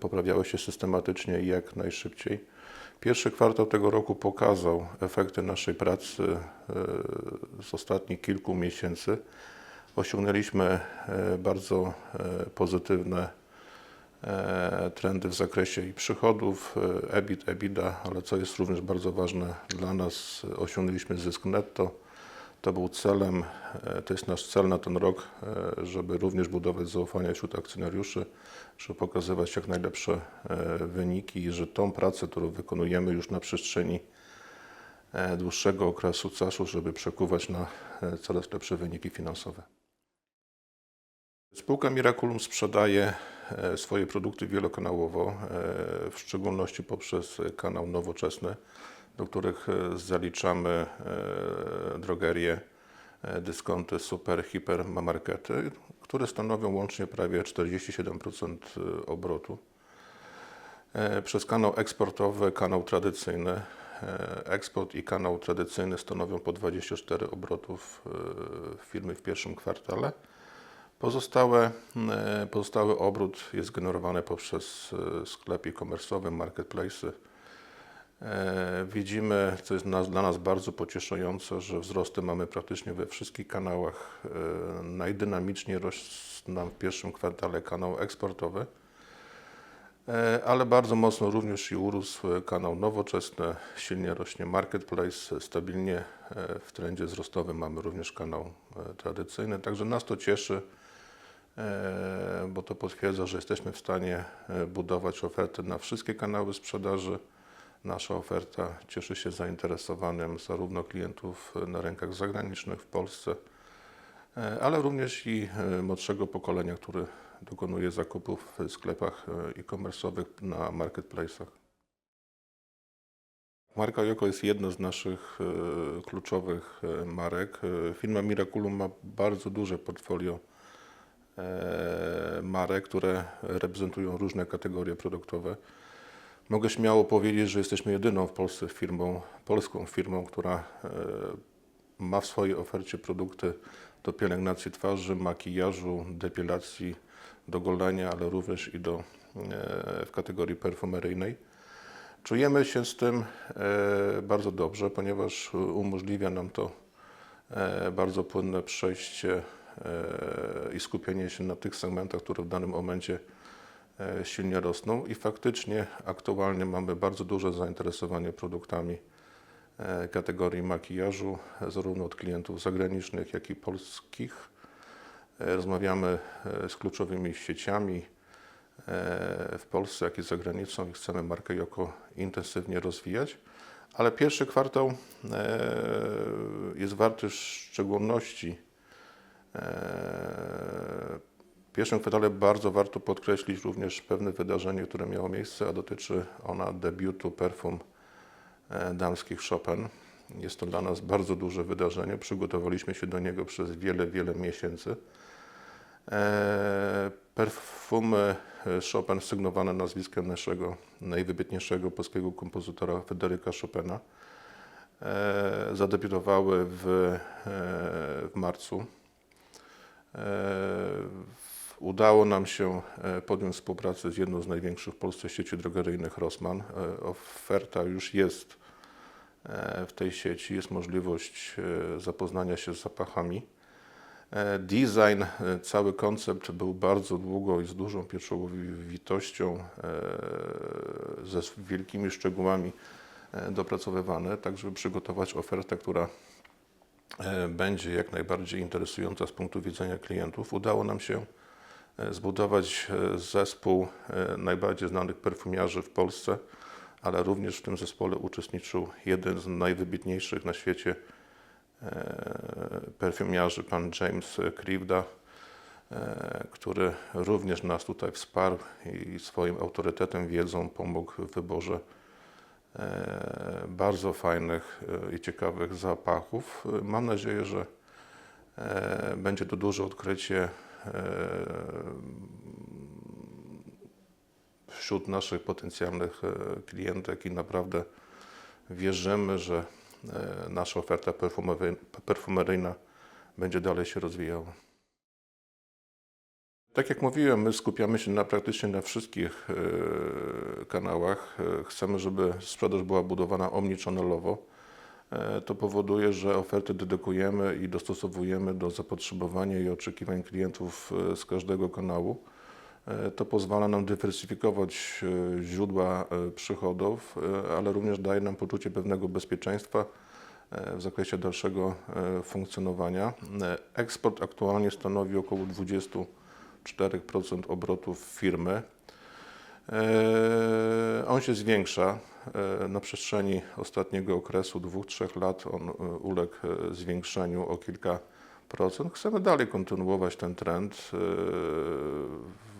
poprawiały się systematycznie i jak najszybciej. Pierwszy kwartał tego roku pokazał efekty naszej pracy e, z ostatnich kilku miesięcy. Osiągnęliśmy e, bardzo e, pozytywne e, trendy w zakresie i przychodów, e, EBIT, EBITDA, ale co jest również bardzo ważne dla nas, osiągnęliśmy zysk netto. To był celem, e, to jest nasz cel na ten rok, e, żeby również budować zaufanie wśród akcjonariuszy, żeby pokazywać jak najlepsze e, wyniki i że tą pracę, którą wykonujemy już na przestrzeni dłuższego okresu czasu, żeby przekuwać na coraz lepsze wyniki finansowe. Spółka Miraculum sprzedaje swoje produkty wielokanałowo, w szczególności poprzez kanał nowoczesny, do których e, zaliczamy e, drogerie, dyskonty, super, hiper, markety, które stanowią łącznie prawie 47% obrotu. E, Przez kanał eksportowy, kanał tradycyjny. Eksport i kanał tradycyjny stanowią po 24 obrotów firmy w pierwszym kwartale. Pozostałe, pozostały obrót jest generowany poprzez e, sklep e-commerce'owy, marketplace. Widzimy, co jest dla nas bardzo pocieszające, że wzrosty mamy praktycznie we wszystkich kanałach. E, Najdynamiczniej rośnie nam w pierwszym kwartale kanał eksportowy, E, ale bardzo mocno również i urósł kanał nowoczesny, silnie rośnie marketplace, stabilnie e, w trendzie wzrostowym mamy również kanał e, tradycyjny, także nas to cieszy, e, bo to potwierdza, że jesteśmy w stanie e, budować oferty na wszystkie kanały sprzedaży. Nasza oferta cieszy się zainteresowaniem zarówno klientów na rynkach zagranicznych w Polsce, e, ale również i e, młodszego pokolenia, który dokonuje zakupów w sklepach e, e-commerce'owych na marketplace'ach. Marka Joko jest jedna z naszych kluczowych marek. Firma Miraculum ma bardzo duże portfolio marek, które reprezentują różne kategorie produktowe. Mogę śmiało powiedzieć, że jesteśmy jedyną w Polsce firmą, polską firmą, która e, ma w swojej ofercie produkty do pielęgnacji twarzy, makijażu, depilacji, do golenia, ale również i do, e, w kategorii perfumeryjnej. Czujemy się z tym e, bardzo dobrze, ponieważ umożliwia nam to bardzo płynne przejście i skupienie się na tych segmentach, które w danym momencie silnie rosną i faktycznie aktualnie mamy bardzo duże zainteresowanie produktami e, kategorii makijażu, zarówno od klientów zagranicznych, jak i polskich. E, Rozmawiamy e, z kluczowymi sieciami e, w Polsce, jak i za granicą i chcemy markę Joko intensywnie rozwijać. Ale pierwszy kwartał e, jest warty szczególności. W pierwszym kwartale bardzo warto podkreślić również pewne wydarzenie, które miało miejsce, a dotyczy ona debiutu perfum e, damskich Chopin. Jest to dla nas bardzo duże wydarzenie. Przygotowaliśmy się do niego przez wiele, wiele miesięcy. E, Perfumy e, Chopin sygnowane nazwiskiem naszego najwybitniejszego polskiego kompozytora Fryderyka Chopina zadebiutowały w, w marcu. Udało nam się e, podjąć współpracę z jedną z największych w Polsce sieci drogeryjnych Rossmann. E, Oferta już jest e, w tej sieci, jest możliwość zapoznania się z zapachami. Design, cały koncept był bardzo długo i z dużą pieczołowitością, ze wielkimi szczegółami dopracowywany, tak żeby przygotować ofertę, która będzie jak najbardziej interesująca z punktu widzenia klientów. Udało nam się zbudować e, zespół e, najbardziej znanych perfumiarzy w Polsce, ale również w tym zespole uczestniczył jeden z najwybitniejszych na świecie e, perfumiarzy, pan James Krivda, e, który również nas tutaj wsparł i swoim autorytetem, wiedzą pomógł w wyborze e, bardzo fajnych e, i ciekawych zapachów. E, Mam nadzieję, że e, będzie to duże odkrycie e, wśród naszych potencjalnych e, klientek i naprawdę wierzymy, że e, nasza oferta perfumery- perfumeryjna będzie dalej się rozwijała. Tak jak mówiłem, my skupiamy się na praktycznie na wszystkich e, kanałach. E, Chcemy, żeby sprzedaż była budowana omnichannelowo. E, To powoduje, że oferty dedykujemy i dostosowujemy do zapotrzebowania i oczekiwań klientów e, z każdego kanału. E, To pozwala nam dywersyfikować źródła przychodów, ale również daje nam poczucie pewnego bezpieczeństwa w zakresie dalszego funkcjonowania. Eksport aktualnie stanowi około 24% obrotów firmy. E, On się zwiększa. E, Na przestrzeni ostatniego okresu, dwóch, trzech lat, on e, uległ zwiększeniu o kilka procent. Chcemy dalej kontynuować ten trend.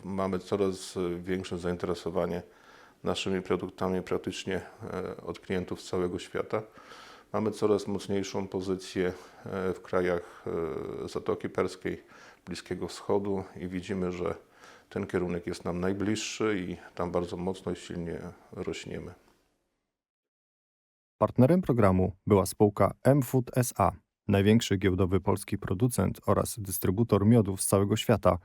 Mamy coraz większe zainteresowanie naszymi produktami praktycznie od klientów z całego świata. Mamy coraz mocniejszą pozycję w krajach Zatoki Perskiej, Bliskiego Wschodu i widzimy, że ten kierunek jest nam najbliższy i tam bardzo mocno i silnie rośniemy. Partnerem programu była spółka M-Food SA, największy giełdowy polski producent oraz dystrybutor miodów z całego świata –